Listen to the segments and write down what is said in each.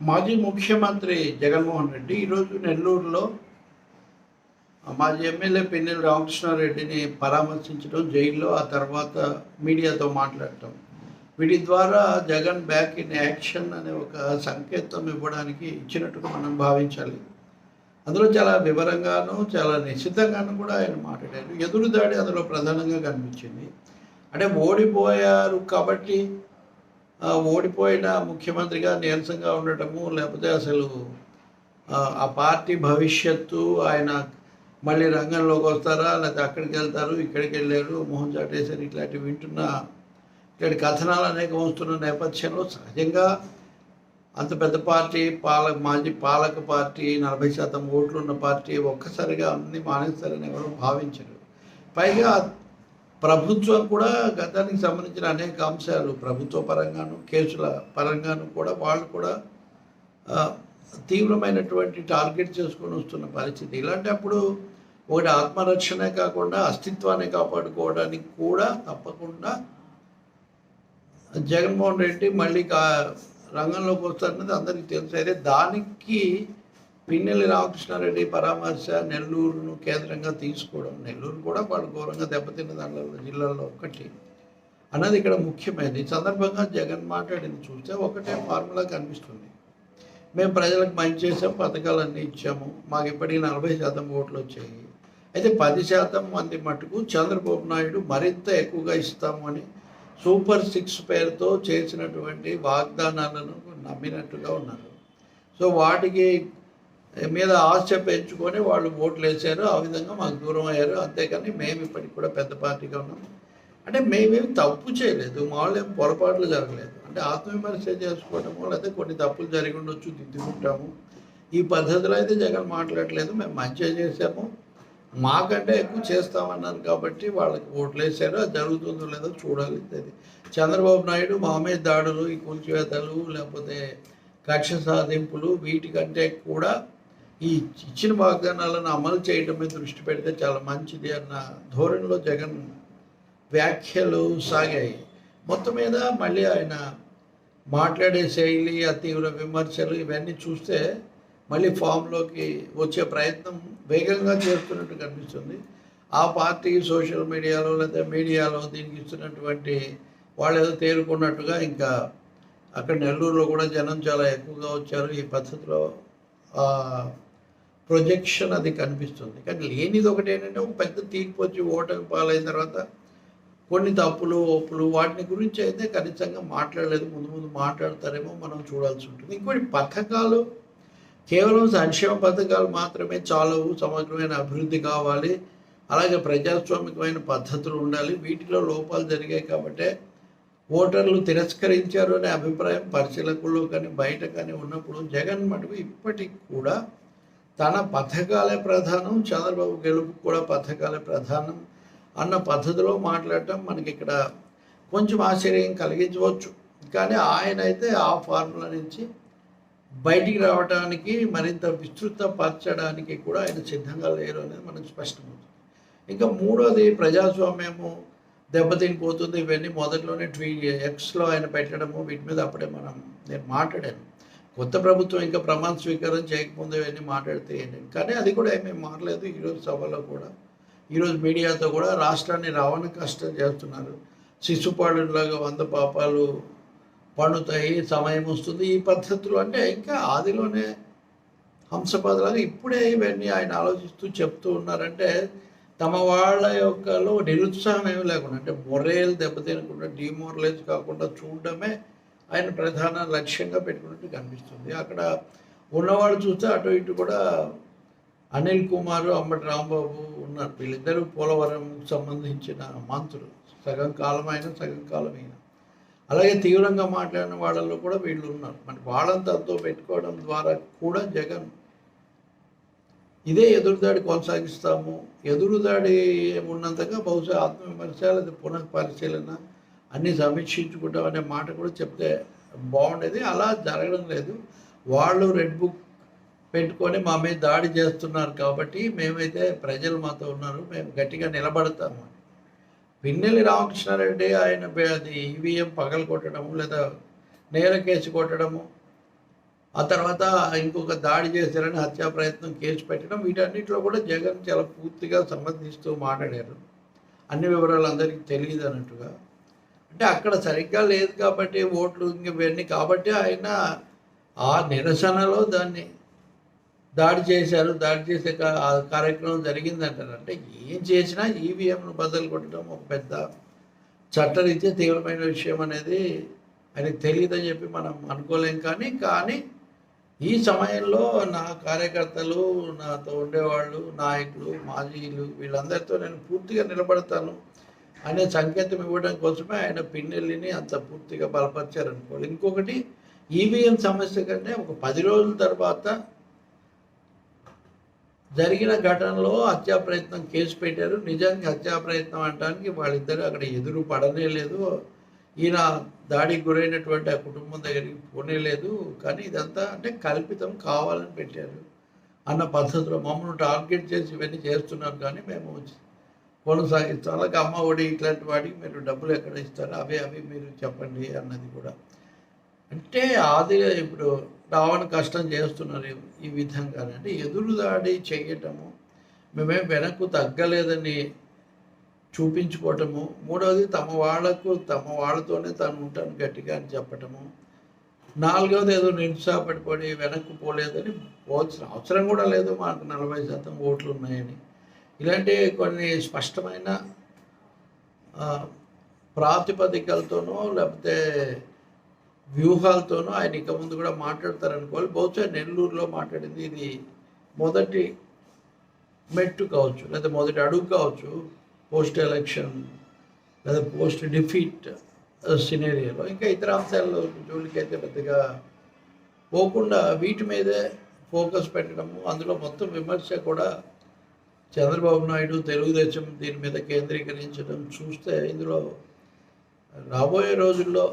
మాజీ ముఖ్యమంత్రి జగన్మోహన్ రెడ్డి ఈరోజు నెల్లూరులో మాజీ ఎమ్మెల్యే పిన్నెల రామకృష్ణారెడ్డిని పరామర్శించడం జైల్లో ఆ తర్వాత మీడియాతో మాట్లాడటం. వీటి ద్వారా జగన్ బ్యాక్ ఇన్ యాక్షన్ అనే ఒక సంకేతం ఇవ్వడానికి ఇచ్చినట్టుగా మనం భావించాలి. అందులో చాలా వివరంగాను చాలా నిశ్చితంగాను కూడా ఆయన మాట్లాడారు. ఎదురుదాడి అందులో ప్రధానంగా కనిపించింది. అంటే ఓడిపోయారు కాబట్టి ఓడిపోయిన ముఖ్యమంత్రిగా నీరసంగా ఉండటము లేకపోతే అసలు ఆ, పార్టీ భవిష్యత్తు ఆయన మళ్ళీ రంగంలోకి వస్తారా లేకపోతే అక్కడికి వెళ్తారు ఇక్కడికి వెళ్ళారు మోహన్ చాటేశారు ఇట్లాంటివి వింటున్న ఇట్లాంటి కథనాలు అనేక వస్తున్న నేపథ్యంలో సహజంగా అంత పెద్ద పార్టీ పాలక మాజీ పాలక పార్టీ నలభై శాతం ఓట్లు ఉన్న పార్టీ ఒక్కసారిగా అన్ని మానేస్తారని ఎవరు భావించరు. పైగా ప్రభుత్వం కూడా గతానికి సంబంధించిన అనేక అంశాలు ప్రభుత్వ పరంగాను కేసుల పరంగాను కూడా వాళ్ళు కూడా తీవ్రమైనటువంటి టార్గెట్ చేసుకొని వస్తున్న పరిస్థితి. ఇలాంటప్పుడు ఒకటి ఆత్మరక్షణే కాకుండా అస్తిత్వాన్ని కాపాడుకోవడానికి కూడా తప్పకుండా జగన్మోహన్ రెడ్డి మళ్ళీ కా రంగంలోకి వస్తారన్నది అందరికీ తెలుసు. అయితే దానికి పిన్నెల్లి రామకృష్ణారెడ్డి పరామర్శ నెల్లూరును కేంద్రంగా తీసుకోవడం నెల్లూరు కూడా వాళ్ళు ఘోరంగా దెబ్బతిన్న దాంట్లో జిల్లాలో ఒకటి అన్నది ఇక్కడ ముఖ్యమైనది. ఈ సందర్భంగా జగన్ మాట్లాడింది చూస్తే ఒకటే ఫార్ములా కనిపిస్తుంది. మేము ప్రజలకు మంచి చేసాం పథకాలన్నీ ఇచ్చాము మాకు ఇప్పటికీ నలభై శాతం ఓట్లు వచ్చాయి. అయితే పది శాతం మంది మటుకు చంద్రబాబు నాయుడు మరింత ఎక్కువగా ఇస్తాము అని సూపర్ సిక్స్ పేరుతో చేసినటువంటి వాగ్దానాలను నమ్మినట్టుగా ఉన్నారు. సో వాటికి మీద ఆశ పెంచుకొని వాళ్ళు ఓట్లు వేశారు ఆ విధంగా మాకు దూరం అయ్యారు. అంతేకాని మేము ఇప్పటికి కూడా పెద్ద పార్టీగా ఉన్నాం. అంటే మేమేమి తప్పు చేయలేదు మా వాళ్ళు ఏం పొరపాట్లు జరగలేదు. అంటే ఆత్మవిమర్శ చేసుకోవటము లేకపోతే కొన్ని తప్పులు జరిగి ఉండొచ్చు దిద్దుకుంటాము. ఈ పద్ధతిలో అయితే జగన్ మాట్లాడలేదు మేము మంచిగా చేసాము మాకంటే ఎక్కువ చేస్తామన్నారు కాబట్టి వాళ్ళకి ఓట్లు వేసారు అది జరుగుతుందో లేదో చూడాలి. అది చంద్రబాబు నాయుడు మా మీద దాడులు ఈ కూల్చివేతలు లేకపోతే కక్ష సాధింపులు వీటికంటే కూడా ఈ ఇచ్చిన వాగ్దానాలను అమలు చేయడం మీద దృష్టి పెడితే చాలా మంచిది అన్న ధోరణిలో జగన్ వ్యాఖ్యలు సాగాయి. మొత్తం మీద మళ్ళీ ఆయన మాట్లాడే శైలి ఆ తీవ్ర విమర్శలు ఇవన్నీ చూస్తే మళ్ళీ ఫామ్లోకి వచ్చే ప్రయత్నం వేగంగా చేస్తున్నట్టు కనిపిస్తుంది. ఆ పార్టీ సోషల్ మీడియాలో లేదా మీడియాలో దీనికి ఇస్తున్నటువంటి వాళ్ళు ఏదో తేరుకున్నట్టుగా ఇంకా అక్కడ నెల్లూరులో కూడా జనం చాలా ఎక్కువగా వచ్చారు. ఈ పద్ధతిలో ప్రొజెక్షన్ అది కనిపిస్తుంది. కానీ లేనిది ఒకటి ఏంటంటే ఒక పెద్ద తీర్పు వచ్చి ఓటమి పాలైన తర్వాత కొన్ని తప్పులు ఒప్పులు వాటిని గురించి అయితే కనీసంగా మాట్లాడలేదు. ముందు ముందు మాట్లాడతారేమో మనం చూడాల్సి ఉంటుంది. ఇంకోటి పథకాలు కేవలం సంక్షేమ పథకాలు మాత్రమే చాలవు. సమగ్రమైన అభివృద్ధి కావాలి. అలాగే ప్రజాస్వామికమైన పద్ధతులు ఉండాలి. వీటిలో లోపాలు జరిగాయి కాబట్టే ఓటర్లు తిరస్కరించారు అనే అభిప్రాయం పరిశీలకుల్లో కానీ బయట కానీ ఉన్నప్పుడు జగన్ మటుకు ఇప్పటికి కూడా తన పథకాలే ప్రధానం చంద్రబాబు గెలుపు కూడా పథకాలే ప్రధానం అన్న పద్ధతిలో మాట్లాడటం మనకి ఇక్కడ కొంచెం ఆశ్చర్యం కలిగించవచ్చు. కానీ ఆయన అయితే ఆ ఫార్ములా నుంచి బయటికి రావడానికి మరింత విస్తృతపరచడానికి కూడా ఆయన సిద్ధంగా లేరు అనేది మనకు స్పష్టమవుతుంది ఇంకా మూడోది ప్రజాస్వామ్యము దెబ్బతినిపోతుంది. ఇవన్నీ మొదట్లోనే ట్వీ ఎక్స్లో ఆయన పెట్టడము వీటి మీద అప్పుడే మనం నేను మాట్లాడాను కొత్త ప్రభుత్వం ఇంకా ప్రమాణ స్వీకారం చేయకముందు ఇవన్నీ మాట్లాడితే ఏంటంటే కానీ అది కూడా ఏమీ మారలేదు ఈరోజు సభలో కూడా. ఈరోజు మీడియాతో కూడా రాష్ట్రాన్ని రవాణా కష్టం చేస్తున్నారు. శిశుపాలులాగా వంద పాపాలు పండుతాయి సమయం వస్తుంది. ఈ పద్ధతులు అంటే ఇంకా ఆదిలోనే హంసపదలాగా ఇప్పుడే ఇవన్నీ ఆయన ఆలోచిస్తూ చెప్తూ ఉన్నారంటే తమ వాళ్ళ యొక్కలో నిరుత్సాహం ఏమీ లేకుండా అంటే మొరేల్ దెబ్బతినకుండా డిమోరలైజ్ కాకుండా చూడడమే ఆయన ప్రధాన లక్ష్యంగా పెట్టుకున్నట్టు కనిపిస్తుంది. అక్కడ ఉన్నవాళ్ళు చూస్తే అటు ఇటు కూడా అనిల్ కుమార్ అంబటి రాంబాబు ఉన్నారు. వీళ్ళిద్దరూ పోలవరం సంబంధించిన మంత్రులు. సగం కాలం అయినా సగం కాలం అయినా. అలాగే తీవ్రంగా మాట్లాడిన వాళ్ళల్లో కూడా వీళ్ళు ఉన్నారు. మరి వాళ్ళంతతో పెట్టుకోవడం ద్వారా కూడా జగన్ ఇదే ఎదురుదాడి కొనసాగిస్తాము. ఎదురుదాడి ఉన్నంతగా బహుశా ఆత్మవిమర్శ లేదా పునః పరిశీలన అన్ని సమీక్షించుకుంటాం అనే మాట కూడా చెప్తే బాగుండేది. అలా జరగడం లేదు. వాళ్ళు రెడ్ బుక్ పెట్టుకొని మా మీద దాడి చేస్తున్నారు కాబట్టి మేమైతే ప్రజలు మాతో ఉన్నారు. మేము గట్టిగా నిలబడతాము. పిన్నెల్లి రామకృష్ణారెడ్డి ఆయన అది ఈవీఎం పగలు కొట్టడము లేదా నేల కేసు కొట్టడము ఆ తర్వాత ఇంకొక దాడి చేశారని హత్యా ప్రయత్నం కేసు పెట్టడం వీటన్నిటిలో కూడా జగన్ చాలా పూర్తిగా సంబంధిస్తూ మాట్లాడారు. అన్ని వివరాలు అందరికీ తెలియదు అన్నట్టుగా అంటే అక్కడ సరిగ్గా లేదు కాబట్టి ఓట్లు ఇంక ఇవన్నీ కాబట్టి ఆయన ఆ నిరసనలో దాన్ని దాడి చేశారు. దాడి చేసే కా- ఆ కార్యక్రమం జరిగిందంటారు. అంటే ఏం చేసినా ఈవీఎంను బదులు కొట్టడం ఒక పెద్ద చట్టరీత్యా తీవ్రమైన విషయం అనేది ఆయనకు తెలియదని చెప్పి మనం అనుకోలేం కానీ కానీ ఈ సమయంలో నా కార్యకర్తలు నాతో ఉండేవాళ్ళు నాయకులు మాజీలు వీళ్ళందరితో నేను పూర్తిగా నిలబడతాను. అనే సంకేతం ఇవ్వడం కోసమే ఆయన పిన్నెల్లిని అంత పూర్తిగా బలపరిచారనుకోవాలి ఇంకొకటి ఈవీఎం సమస్య కంటే ఒక పది రోజుల తర్వాత జరిగిన ఘటనలో హత్యా ప్రయత్నం కేసు పెట్టారు. నిజానికి హత్యా ప్రయత్నం అనడానికి వాళ్ళిద్దరు అక్కడ ఎదురు పడనే లేదు. ఈయన దాడికి గురైనటువంటి ఆ కుటుంబం దగ్గరికి పోనే లేదు. కానీ ఇదంతా అంటే కల్పితం కావాలని పెట్టారు. అన్న పద్ధతిలో మమ్మల్ని టార్గెట్ చేసి ఇవన్నీ చేస్తున్నారు కానీ మేము కొనసాగిస్తాం అలాగే అమ్మ ఒడి ఇట్లాంటి వాడికి మీరు డబ్బులు ఎక్కడ ఇస్తారు? అవి అవి మీరు చెప్పండి అన్నది కూడా. అంటే ఆది ఇప్పుడు రావణ కష్టం చేస్తున్నారు ఈ- విధంగా అంటే ఎదురు దాడి చేయటము మేమేం వెనక్కు తగ్గలేదని చూపించుకోవటము మూడవది తమ వాళ్ళకు తమ వాళ్ళతోనే తను ఉంటాను గట్టిగా అని చెప్పటము నాలుగవది ఏదో నిరుత్సాహపడిపోయి వెనక్కు పోలేదని పోవాల్సిన అవసరం కూడా లేదు మాకు నలభై శాతం ఓట్లు ఉన్నాయని. ఇలాంటి కొన్ని స్పష్టమైన ప్రాతిపదికలతోనో లేకపోతే వ్యూహాలతోనో ఆయన ఇక ముందు కూడా మాట్లాడతారనుకోవాలి. బహుశా నెల్లూరులో మాట్లాడింది ఇది మొదటి మెట్టు కావచ్చు లేదా మొదటి అడుగు కావచ్చు పోస్ట్ ఎలక్షన్ లేదా పోస్ట్ డిఫీట్ సినేరియాలో. ఇంకా ఇతర అంశాల్లో జోలికైతే పెద్దగా పోకుండా వీటి మీదే ఫోకస్ పెట్టడము అందులో మొత్తం విమర్శ కూడా చంద్రబాబు నాయుడు తెలుగుదేశం దీని మీద కేంద్రీకరించడం చూస్తే ఇందులో రాబోయే రోజుల్లో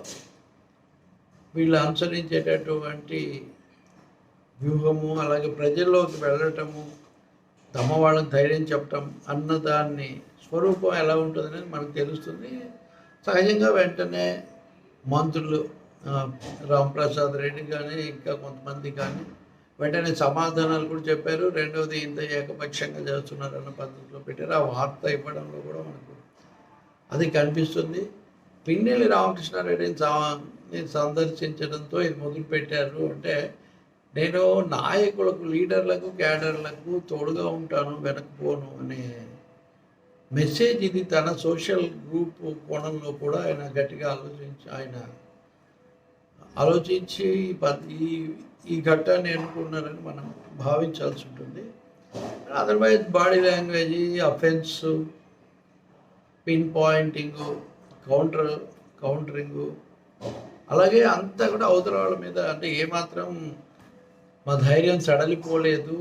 వీళ్ళు అనుసరించేటటువంటి వ్యూహము అలాగే ప్రజల్లోకి వెళ్ళటము తమ వాళ్ళని ధైర్యం చెప్పటం అన్నదాన్ని స్వరూపం ఎలా ఉంటుందనేది మనకు తెలుస్తుంది. సహజంగా వెంటనే మంత్రులు ఆ, రాంప్రసాద్ రెడ్డి కానీ ఇంకా కొంతమంది కానీ వెంటనే సమాధానాలు కూడా చెప్పారు. రెండవది ఇంత ఏకపక్షంగా చేస్తున్నారు అన్న పద్ధతిలో పెట్టారు. ఆ వార్త ఇవ్వడంలో కూడా మనకు అది కనిపిస్తుంది. పిన్నెల్లి రామకృష్ణారెడ్డిని సా- సందర్శించడంతో ఇది మొదలుపెట్టారు. అంటే నేను నాయకులకు లీడర్లకు క్యాడర్లకు తోడుగా ఉంటాను వెనకపోను అనే మెసేజ్ ఇది తన సోషల్ గ్రూప్ కోణంలో కూడా ఆయన గట్టిగా ఆలోచించి ఆయన ఆలోచించి ఈ ఈ ఘట్టాన్ని ఎన్నుకున్నారని మనం భావించాల్సి ఉంటుంది. Otherwise body language offence pin pointing counter countering అలాగే అంతా కూడా అవతల వాళ్ళ మీద అంటే ఏమాత్రం మా ధైర్యం సడలిపోలేదు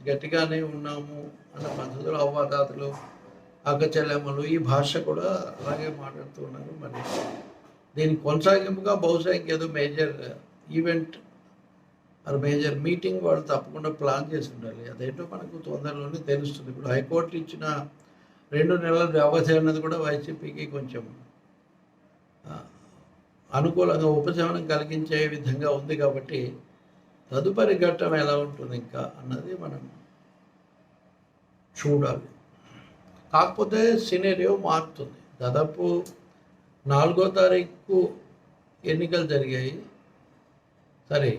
గట్టిగానే ఉన్నాము అన్న పద్ధతులు అవ్వాతాతలు అక్కచెల్లెమ్మలు ఈ భాష కూడా అలాగే మాట్లాడుతూ ఉన్నారు మరి. దీని కొనసాగింపుగా బహుశా ఇంకేదో మేజర్ ఈవెంట్ మరి మేజర్ మీటింగ్ వాళ్ళు తప్పకుండా ప్లాన్ చేసి ఉండాలి. అదేంటో మనకు తొందరలోనే తెలుస్తుంది. ఇప్పుడు హైకోర్టు ఇచ్చిన రెండు నెలల వ్యవధి అన్నది కూడా వైసీపీకి కొంచెం అనుకూలంగా ఉపశమనం కలిగించే విధంగా ఉంది కాబట్టి తదుపరి ఘట్టం ఎలా ఉంటుంది ఇంకా అన్నది మనం చూడాలి. కాకపోతే సినేరియో మారుతుంది. దాదాపు నాలుగో తారీఖు ఎన్నికలు జరిగాయి. సరే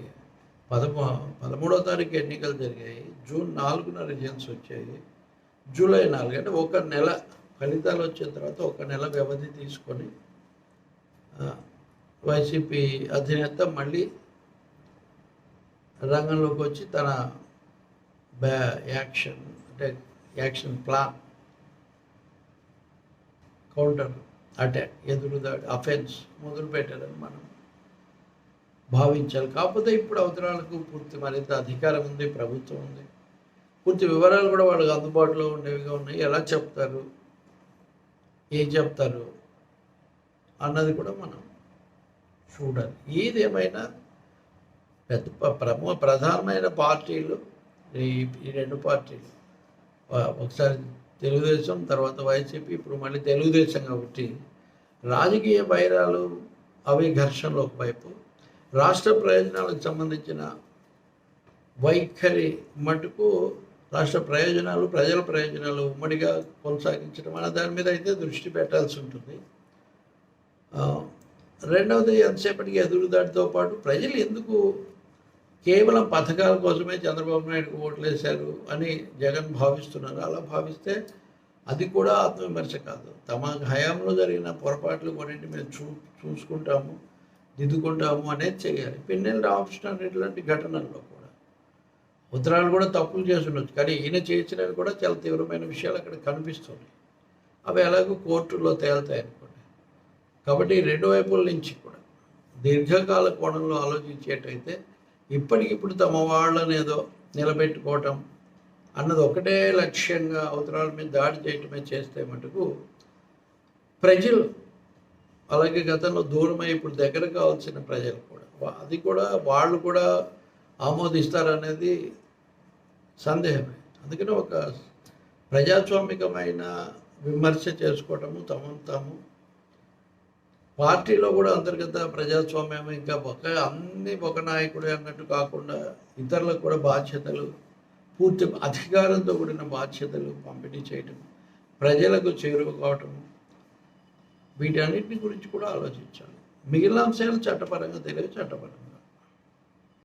పదమూ పదమూడో తారీఖు ఎన్నికలు జరిగాయి. జూన్ నాలుగున రిజల్ట్స్ వచ్చాయి. జూలై నాలుగు అంటే ఒక నెల ఫలితాలు వచ్చిన తర్వాత ఒక నెల వ్యవధి తీసుకొని వైసీపీ అధినేత మళ్ళీ రంగంలోకి వచ్చి తన బ్యా యాక్షన్ అంటే యాక్షన్ ప్లాన్ కౌంటర్ అటాక్ ఎదురుదాడి అఫెన్స్ మొదలు పెట్టారని మనం భావించాలి. కాకపోతే ఇప్పుడు అవసరాలకు పూర్తి మరింత అధికారం ఉంది ప్రభుత్వం ఉంది. పూర్తి వివరాలు కూడా వాళ్ళకి అందుబాటులో ఉండేవిగా ఉన్నాయి. ఎలా చెప్తారు? ఏం చెప్తారు? అన్నది కూడా మనం చూడాలి. ఏదేమైనా పెద్ద ప్రముఖ ప్రధానమైన పార్టీలు ఈ రెండు పార్టీలు ఒకసారి తెలుగుదేశం తర్వాత వైసీపీ ఇప్పుడు మళ్ళీ తెలుగుదేశం కాబట్టి రాజకీయ వైరాలు అవి ఘర్షణలు ఒకవైపు రాష్ట్ర ప్రయోజనాలకు సంబంధించిన వైఖరి మటుకు రాష్ట్ర ప్రయోజనాలు ప్రజల ప్రయోజనాలు ఉమ్మడిగా కొనసాగించడం అనే దాని మీద అయితే దృష్టి పెట్టాల్సి ఉంటుంది. రెండవది ఎంతసేపటికి ఎదురుదాటితో పాటు ప్రజలు ఎందుకు కేవలం పథకాల కోసమే చంద్రబాబు నాయుడుకు ఓట్లేశారు అని జగన్ భావిస్తున్నారు. అలా భావిస్తే అది కూడా ఆత్మవిమర్శ కాదు. తమ హయాంలో జరిగిన పొరపాట్లు కొన్నింటి మేము చూ చూసుకుంటాము దిద్దుకుంటాము అనేది చేయాలి. పిన్నెల రామకృష్ణ ఇట్లాంటి ఘటనల్లో కూడా ఉత్తరాలు కూడా తప్పులు చేస్తుండొచ్చు కానీ ఈయన చేసినవి కూడా చాలా తీవ్రమైన విషయాలు అక్కడ కనిపిస్తున్నాయి. అవి ఎలాగో కోర్టులో తేలుతాయి అనుకోండి కాబట్టి రెండు వైపుల నుంచి కూడా దీర్ఘకాల కోణంలో ఆలోచించేటైతే ఇప్పటికిప్పుడు తమ వాళ్ళని ఏదో నిలబెట్టుకోవటం అన్నది ఒకటే లక్ష్యంగా అవతరాల మీద దాడి చేయటమే చేస్తే మటుకు ప్రజలు అలాగే గతంలో దూరమై ఇప్పుడు దగ్గర కావాల్సిన ప్రజలు కూడా అది కూడా వాళ్ళు కూడా ఆమోదిస్తారనేది సందేహమే. అందుకని ఒక ప్రజాస్వామికమైన విమర్శ చేసుకోవటము తమను తాము పార్టీలో కూడా అంతర్గత ప్రజాస్వామ్యం ఇంకా ఒక అన్ని ఒక నాయకుడే అన్నట్టు కాకుండా ఇతరులకు కూడా బాధ్యతలు పూర్తి అధికారంతో కూడిన బాధ్యతలు పంపిణీ చేయటం ప్రజలకు చేరువ కావటం వీటన్నిటిని గురించి కూడా ఆలోచించాలి. మిగిలిన అంశాలు చట్టపరంగా తెలియదు చట్టపరంగా.